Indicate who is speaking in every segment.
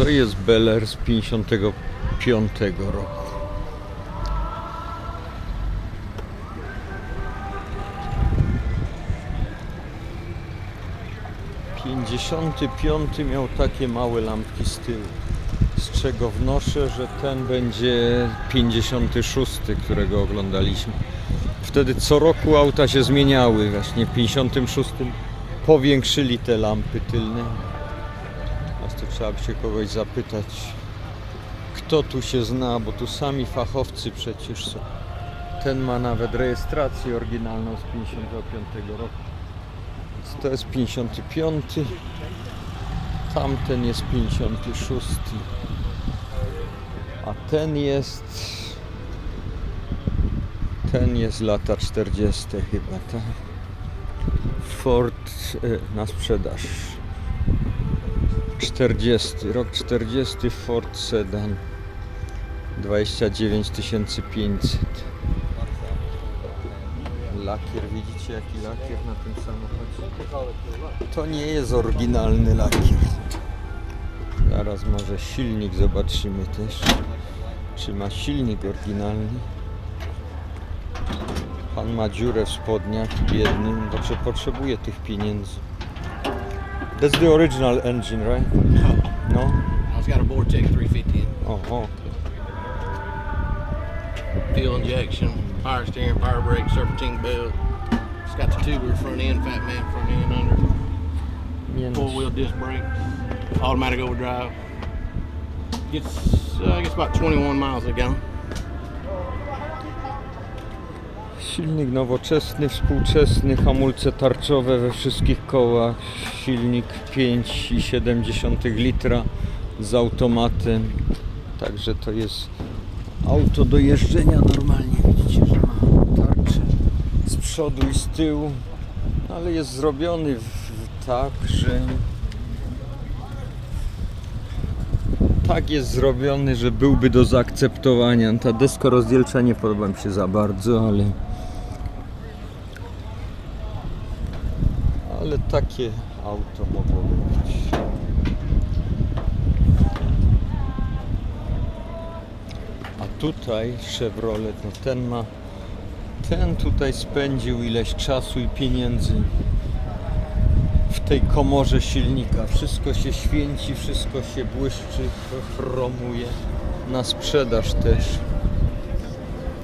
Speaker 1: To jest Bel Air z 55 roku. Pięćdziesiąty piąty miał takie małe lampki z tyłu, z czego wnoszę, że ten będzie 56, którego oglądaliśmy. Wtedy co roku auta się zmieniały, właśnie w 56 powiększyli te lampy tylne. To trzeba by się kogoś zapytać, kto tu się zna, bo tu sami fachowcy przecież są. Ten ma nawet rejestrację oryginalną z 55 roku. To jest 55. Tamten jest 56. A ten jest. Ten jest lata 40 chyba, tak? Ford e, na sprzedaż. 40, rok 40 Ford Sedan 29 500 Lakier, widzicie jaki lakier na tym samochodzie? To nie jest oryginalny lakier. Zaraz może silnik zobaczymy też. Czy ma silnik oryginalny? Pan ma dziurę w spodniach, biedny, bo potrzebuje tych pieniędzy. That's the original engine, right? No? No?
Speaker 2: It's got a Vortec 350 in.
Speaker 1: O, o.
Speaker 2: fuel injection, power steering, power brake, serpentine belt. It's got the tubular front end, fat man front end under,
Speaker 1: no,
Speaker 2: four wheel disc brakes, automatic overdrive. Gets, uh, I guess about 21 miles a gallon.
Speaker 1: Silnik nowoczesny, współczesny, hamulce tarczowe we wszystkich kołach, silnik 5,7 litra z automatem. Także to jest auto do jeżdżenia normalnie. Widzicie, że ma tarczę z przodu i z tyłu, ale jest zrobiony tak, że tak jest zrobiony, że byłby do zaakceptowania. Ta deska rozdzielcza nie podoba mi się za bardzo, ale ale takie auto mogłoby być. A tutaj Chevrolet, no ten ma ten tutaj spędził ileś czasu i pieniędzy w tej komorze silnika. Wszystko się święci, wszystko się błyszczy, chromuje. Na sprzedaż też.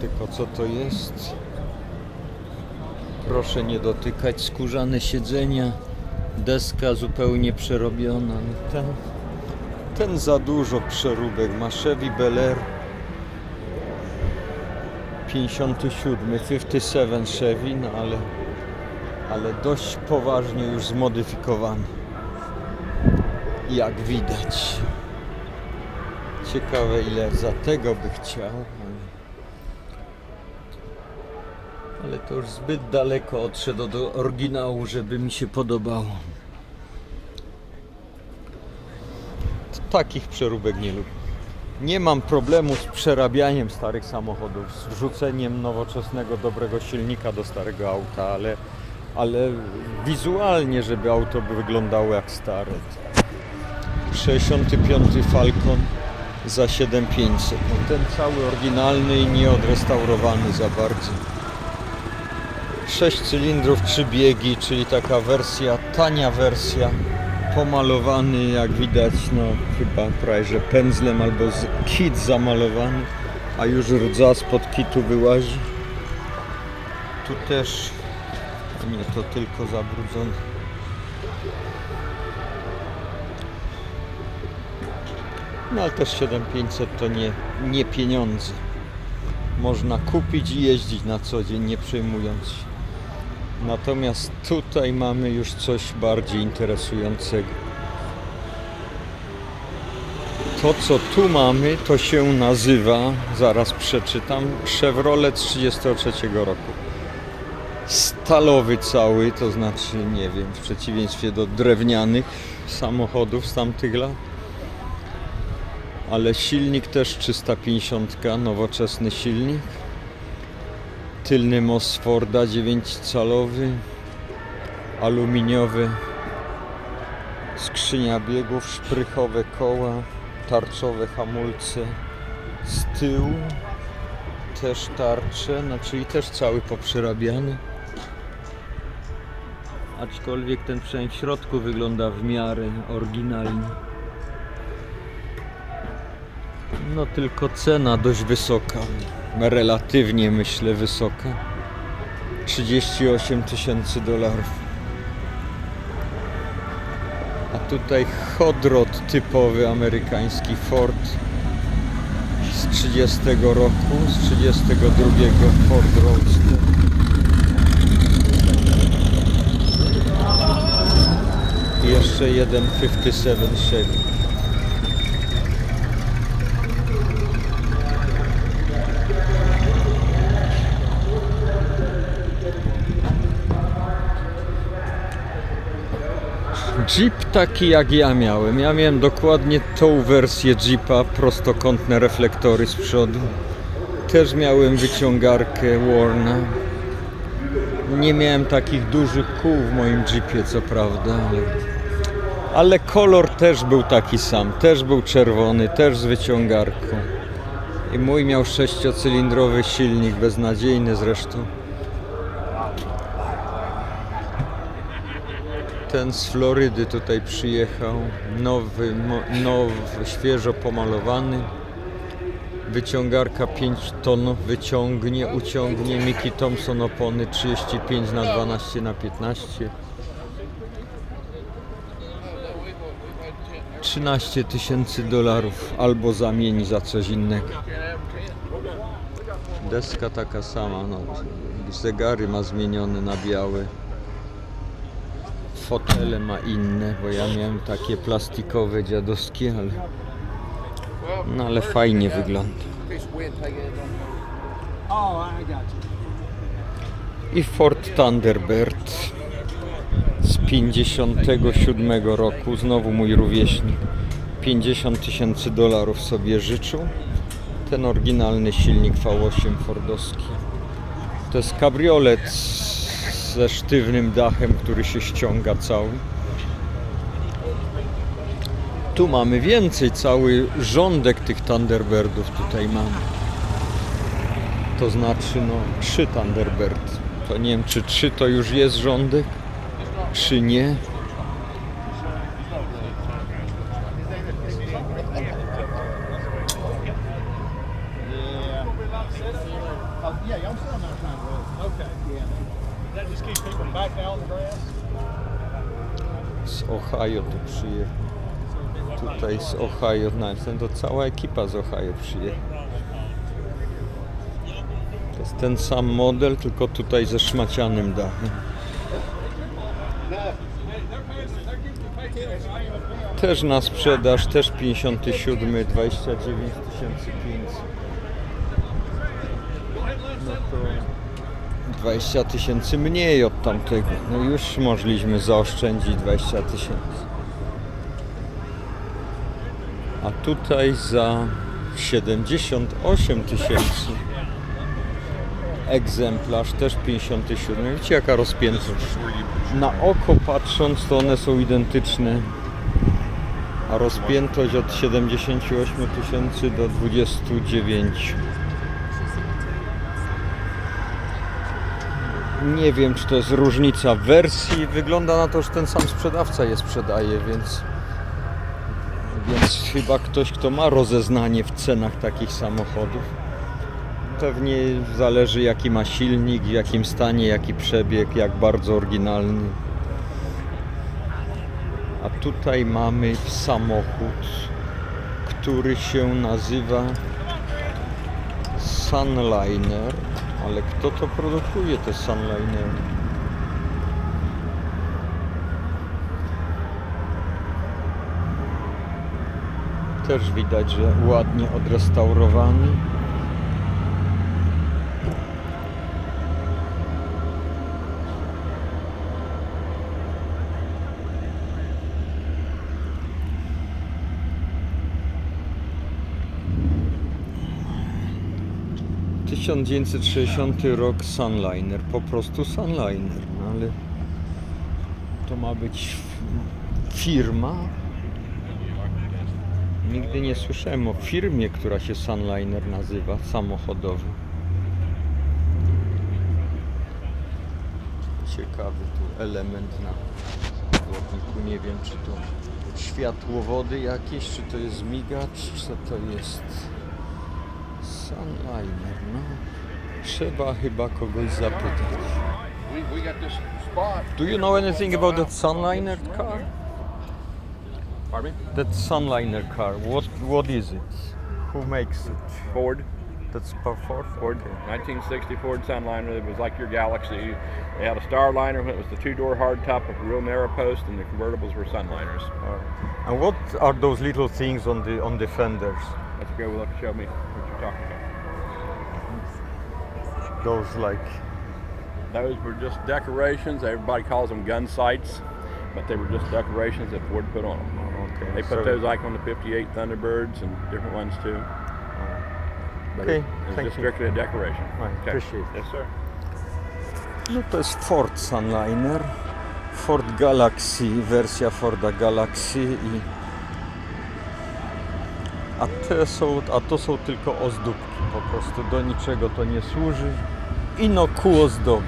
Speaker 1: Tylko co to jest? Proszę nie dotykać. Skórzane siedzenia. Deska zupełnie przerobiona. No Ten, ten za dużo przeróbek ma. Chevy Air 57, 57 Chevy, no ale ale dość poważnie już zmodyfikowany. Jak widać. Ciekawe ile za tego by chciał. Ale- to już zbyt daleko odszedł do oryginału, żeby mi się podobało. Takich przeróbek nie lubię. Nie mam problemu z przerabianiem starych samochodów, z wrzuceniem nowoczesnego, dobrego silnika do starego auta, ale, ale wizualnie, żeby auto wyglądało jak stare. 65 Falcon za 7500. No ten cały oryginalny i nieodrestaurowany za bardzo. 6 cylindrów, 3 biegi, czyli taka wersja, tania wersja. Pomalowany, jak widać, no chyba prawie że pędzlem albo z kit zamalowany, a już rdza spod kitu wyłazi. Tu też, nie, to tylko zabrudzone. No ale też 7500 to nie, nie pieniądze. Można kupić i jeździć na co dzień, nie przejmując się. Natomiast tutaj mamy już coś bardziej interesującego. To, co tu mamy, to się nazywa, zaraz przeczytam, Chevrolet 33 roku. Stalowy cały, to znaczy, nie wiem, w przeciwieństwie do drewnianych samochodów z tamtych lat. Ale silnik też 350, nowoczesny silnik. Tylny most Forda 9-calowy, aluminiowy, skrzynia biegów, szprychowe koła, tarczowe hamulce z tyłu. Też tarcze, no czyli też cały poprzerabiany. Aczkolwiek ten przęg w środku wygląda w miarę oryginalnie. No tylko cena dość wysoka. Relatywnie myślę wysoka. 38 tysięcy dolarów. A tutaj Hodrod typowy amerykański Ford z 30 roku, z 32 Ford Roadster. I jeszcze jeden 57 Chevy. Jeep taki jak ja miałem. Ja miałem dokładnie tą wersję Jeepa, prostokątne reflektory z przodu. Też miałem wyciągarkę Warna. Nie miałem takich dużych kół w moim Jeepie, co prawda, ale, ale kolor też był taki sam. Też był czerwony, też z wyciągarką. I mój miał sześciocylindrowy silnik, beznadziejny zresztą. Ten z Florydy tutaj przyjechał, nowy, nowy, świeżo pomalowany. Wyciągarka 5 ton wyciągnie, uciągnie. Mickey Thompson opony 35 na 12 na 15. 13 tysięcy dolarów albo zamieni za coś innego. Deska taka sama, no. zegary ma zmienione na białe. Fotele ma inne, bo ja miałem takie plastikowe dziadowskie, ale no ale fajnie wygląda.
Speaker 3: I
Speaker 1: Ford Thunderbird z 57 roku, znowu mój rówieśnik. 50 tysięcy dolarów sobie życzył. Ten oryginalny silnik V8 Fordowski. To jest kabriolet ze sztywnym dachem, który się ściąga cały. Tu mamy więcej, cały rządek tych Thunderbirdów tutaj mamy. To znaczy, no, trzy Thunderbird. To nie wiem, czy trzy to już jest rządek, czy nie. Ohio tu przyjechał. Tutaj z Ohio, nawet to cała ekipa z Ohio przyjechała. To jest ten sam model, tylko tutaj ze szmacianym dachem. Też na sprzedaż, też 57, 29 500. No to 20 tysięcy mniej od tamtego. No już mogliśmy zaoszczędzić 20 tysięcy. A tutaj za 78 tysięcy egzemplarz, też 57. Widzicie jaka rozpiętość. Na oko patrząc to one są identyczne. A rozpiętość od 78 tysięcy do 29. Nie wiem, czy to jest różnica wersji. Wygląda na to, że ten sam sprzedawca je sprzedaje, więc, więc chyba ktoś, kto ma rozeznanie w cenach takich samochodów. Pewnie zależy jaki ma silnik, w jakim stanie, jaki przebieg, jak bardzo oryginalny. A tutaj mamy samochód, który się nazywa Sunliner. Ale kto to produkuje te Sunlinery? Też widać, że ładnie odrestaurowany. 1960 rok Sunliner, po prostu Sunliner, no ale to ma być firma Nigdy nie słyszałem o firmie, która się Sunliner nazywa, samochodowy. Ciekawy tu element na błotniku. Nie wiem, czy to światłowody jakieś, czy to jest migacz, co to jest. Sunliner, no. Trzeba chyba kogoś zapytać.
Speaker 4: We, we got.
Speaker 1: Do you know anything about that Sunliner car?
Speaker 4: Pardon me?
Speaker 1: That Sunliner car, what what is it? Who makes it?
Speaker 5: Ford,
Speaker 1: That's par Ford?
Speaker 5: Ford,
Speaker 1: Okay.
Speaker 5: 1960 Ford Sunliner. It was like your Galaxy. They had a Starliner when it was the two-door hardtop with a real narrow post, and the convertibles were Sunliners.
Speaker 1: Alright. And what are those little things on the on the fenders?
Speaker 5: Let's go look. Show me what you're talking about.
Speaker 1: Those like
Speaker 5: Those were just decorations. Everybody calls them gun sights, but they were just decorations that Ford put on them.
Speaker 1: okay.
Speaker 5: They put
Speaker 1: so-
Speaker 5: those like on the 58 Thunderbirds and different ones too. But
Speaker 1: Okay,
Speaker 5: it, it
Speaker 1: thank
Speaker 5: just
Speaker 1: you.
Speaker 5: strictly a decoration.
Speaker 1: Right, appreciate it.
Speaker 5: Yes, sir.
Speaker 1: No to jest Ford Sunliner. Ford Galaxy, wersja Forda Galaxy i a te są, a to są tylko ozdóbki, po prostu do niczego to nie służy. I no ku ozdoby.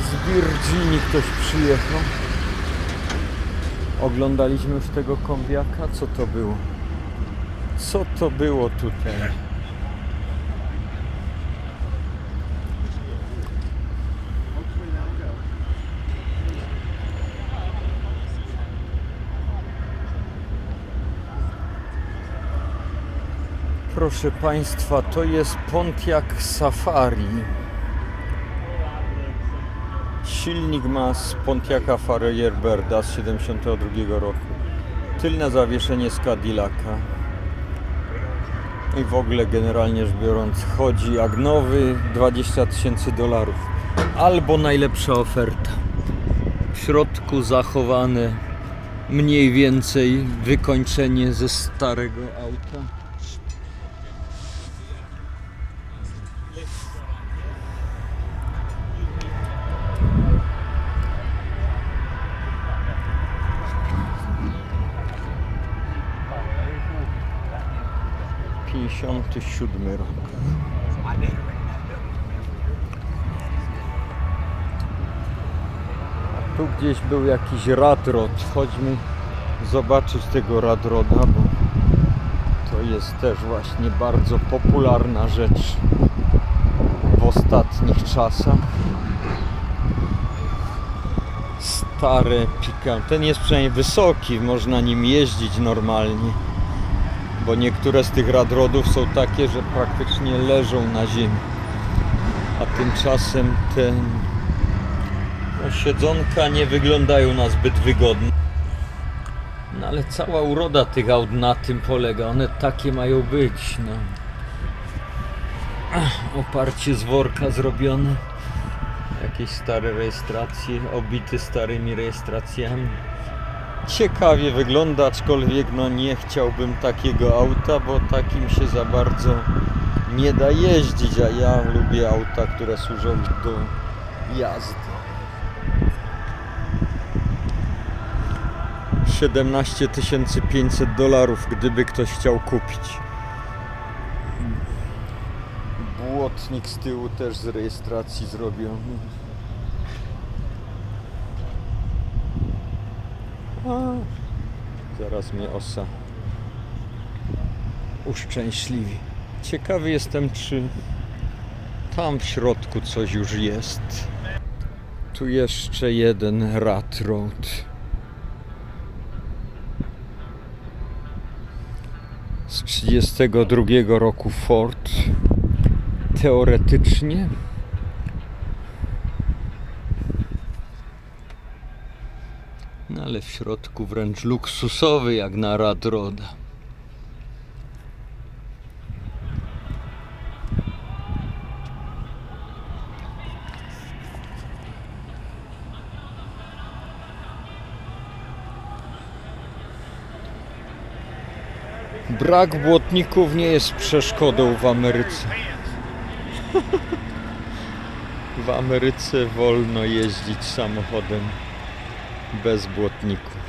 Speaker 1: Z Virginii ktoś przyjechał. Oglądaliśmy już tego kombiaka. Co to było? Co to było tutaj? Proszę Państwa, to jest Pontiac Safari. Silnik ma z Pontiaca Firebirda z 72 roku. Tylne zawieszenie z Cadillaca. I w ogóle generalnie rzecz biorąc chodzi jak nowy 20 tysięcy dolarów. Albo najlepsza oferta. W środku zachowane mniej więcej wykończenie ze starego auta. Pięćdziesiąty siódmy rok. A tu gdzieś był jakiś radrod. Chodźmy zobaczyć tego radroda, bo to jest też właśnie bardzo popularna rzecz w ostatnich czasach. Stare pika. Ten jest przynajmniej wysoki, można nim jeździć normalnie. Bo niektóre z tych radrodów są takie, że praktycznie leżą na ziemi. A tymczasem ten no, siedzonka nie wyglądają na zbyt wygodne. No ale cała uroda tych aut na tym polega. One takie mają być. No. Oparcie z worka zrobione. Jakieś stare rejestracje, obity starymi rejestracjami. Ciekawie wygląda, aczkolwiek no nie chciałbym takiego auta, bo takim się za bardzo nie da jeździć, a ja lubię auta, które służą do jazdy. 17 500 dolarów, gdyby ktoś chciał kupić. Błotnik z tyłu też z rejestracji zrobiony. Zaraz mnie osa uszczęśliwi. Ciekawy jestem, czy tam w środku coś już jest. Tu jeszcze jeden rat road. Z 32 roku Ford. Teoretycznie. Ale w środku wręcz luksusowy jak na Radroda. Brak błotników nie jest przeszkodą w Ameryce. W Ameryce wolno jeździć samochodem bez błotników.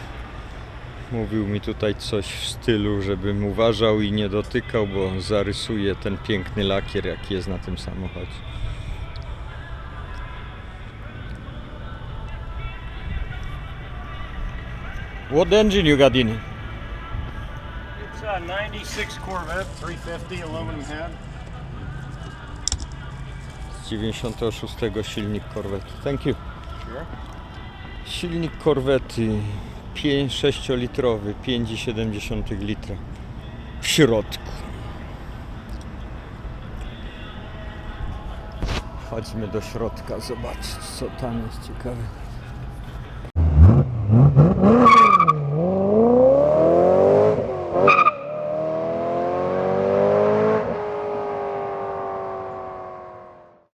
Speaker 1: Mówił mi tutaj coś w stylu, żebym uważał i nie dotykał, bo zarysuje ten piękny lakier, jaki jest na tym samochodzie. What engine you got in?
Speaker 3: It's a 96 Corvette, 350 aluminum head.
Speaker 1: Z 96 silnik korwety. Thank you.
Speaker 5: Sure.
Speaker 1: Silnik korwety 6-litrowy, 5,7 litra w środku. Chodźmy do środka zobaczyć co tam jest ciekawe.